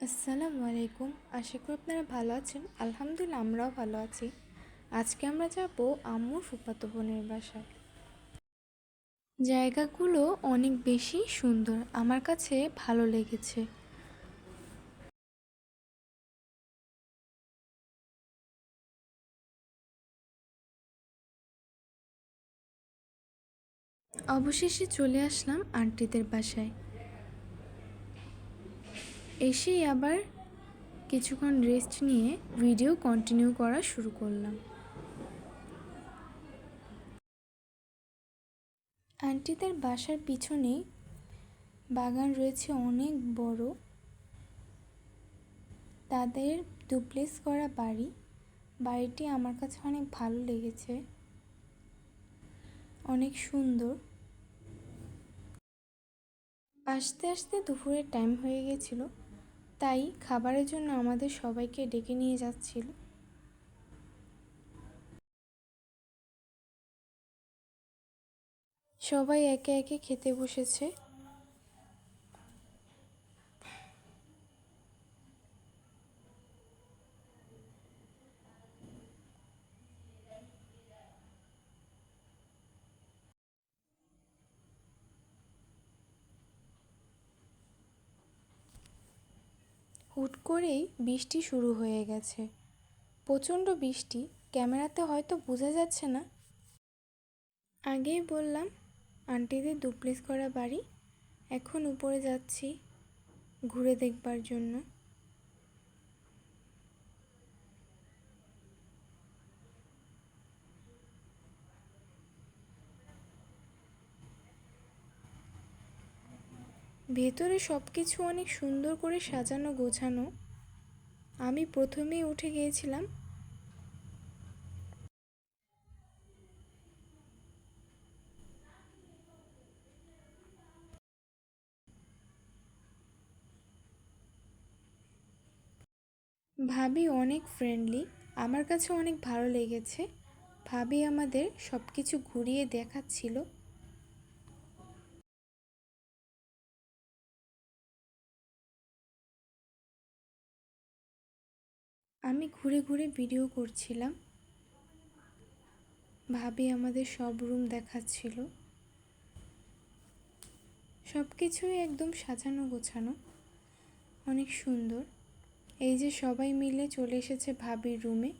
আসসালামু আলাইকুম। আশা করি আপনারা ভালো আছেন। আলহামদুলিল্লাহ আমরাও ভালো আছি। আজকে আমরা যাব আম্মু ফুপাতো বোনের বাসায়। জায়গাগুলো অনেক বেশি সুন্দর। আমার কাছে ভালো লেগেছে। অবশেষে চলে আসলাম আন্টিদের বাসায়। এসেই আবার কিছুক্ষণ রেস্ট নিয়ে ভিডিও কন্টিনিউ করা শুরু করলাম। আন্টিদের বাসার পিছনেই বাগান রয়েছে অনেক বড়। তাদের ডুপ্লেস করা বাড়ি। বাড়িটি আমার কাছে অনেক ভালো লেগেছে। অনেক সুন্দর। আস্তে আস্তে দুপুরের টাইম হয়ে গেছিল। তাই খাবারের জন্য আমাদের সবাইকে ডেকে নিয়ে যাচ্ছিল। সবাই একে একে খেতে বসেছে। হুট করেই বৃষ্টি শুরু হয়ে গেছে। প্রচণ্ড বৃষ্টি, ক্যামেরাতে হয়তো বোঝা যাচ্ছে না। আগেই বললাম, আন্টিদের দুপ্লিস করা বাড়ি, এখন উপরে যাচ্ছি, ঘুরে দেখবার জন্য। ভেতরে সব কিছু অনেক সুন্দর করে সাজানো, গোছানো। আমি প্রথমেই উঠে গিয়েছিলাম। ভাবি অনেক ফ্রেন্ডলি আমার কাছে অনেক ভালো লেগেছে। ভাবি আমাদের সব কিছু ঘুরিয়ে দেখাচ্ছিল। আমি ঘুরে ঘুরে ভিডিও করছিলাম। ভাবি আমাদের সব রুম দেখাচ্ছিল। সব কিছুই একদম সাজানো গোছানো। অনেক সুন্দর। এই যে সবাই মিলে চলে এসেছে ভাবির রুমে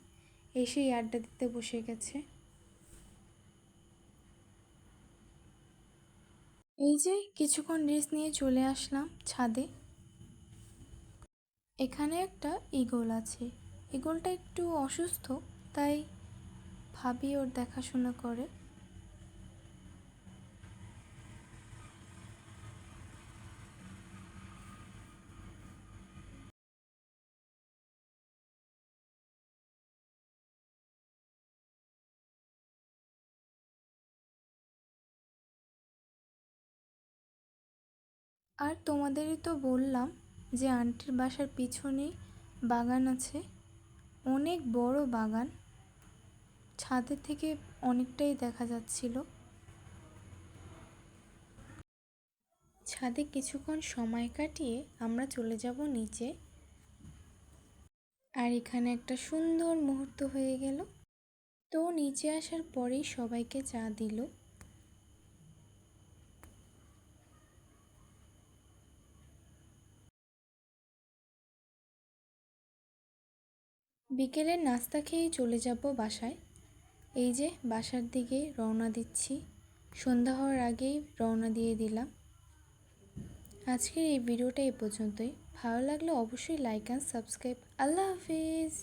এসেই আড্ডা দিতে বসে গেছে। এই যে কিছুক্ষণ রেস্ট নিয়ে চলে আসলাম ছাদে। এখানে একটা ইগল আছে। ইগলটা একটু অসুস্থ, তাই ভাবি ওর দেখাশোনা করে। আর তোমাদেরই তো বললাম যে আন্টির বাসার পিছনে বাগান আছে। অনেক বড় বাগান। ছাদের থেকে অনেকটাই দেখা যাচ্ছিল। ছাদে কিছুক্ষণ সময় কাটিয়ে আমরা চলে যাব নিচে। আর এখানে একটা সুন্দর মুহূর্ত হয়ে গেল। তো নিচে আসার পরেই সবাইকে চা দিল। বিকেলের নাস্তা খেয়েই চলে যাব বাসায়। এই যে বাসার দিকে রওনা দিচ্ছি। সন্ধ্যা হওয়ার আগেই রওনা দিয়ে দিলাম। আজকের এই ভিডিওটা এই পর্যন্তই। ভালো লাগলে অবশ্যই লাইক অ্যান্ড সাবস্ক্রাইব আল্লাহ হাফিজ।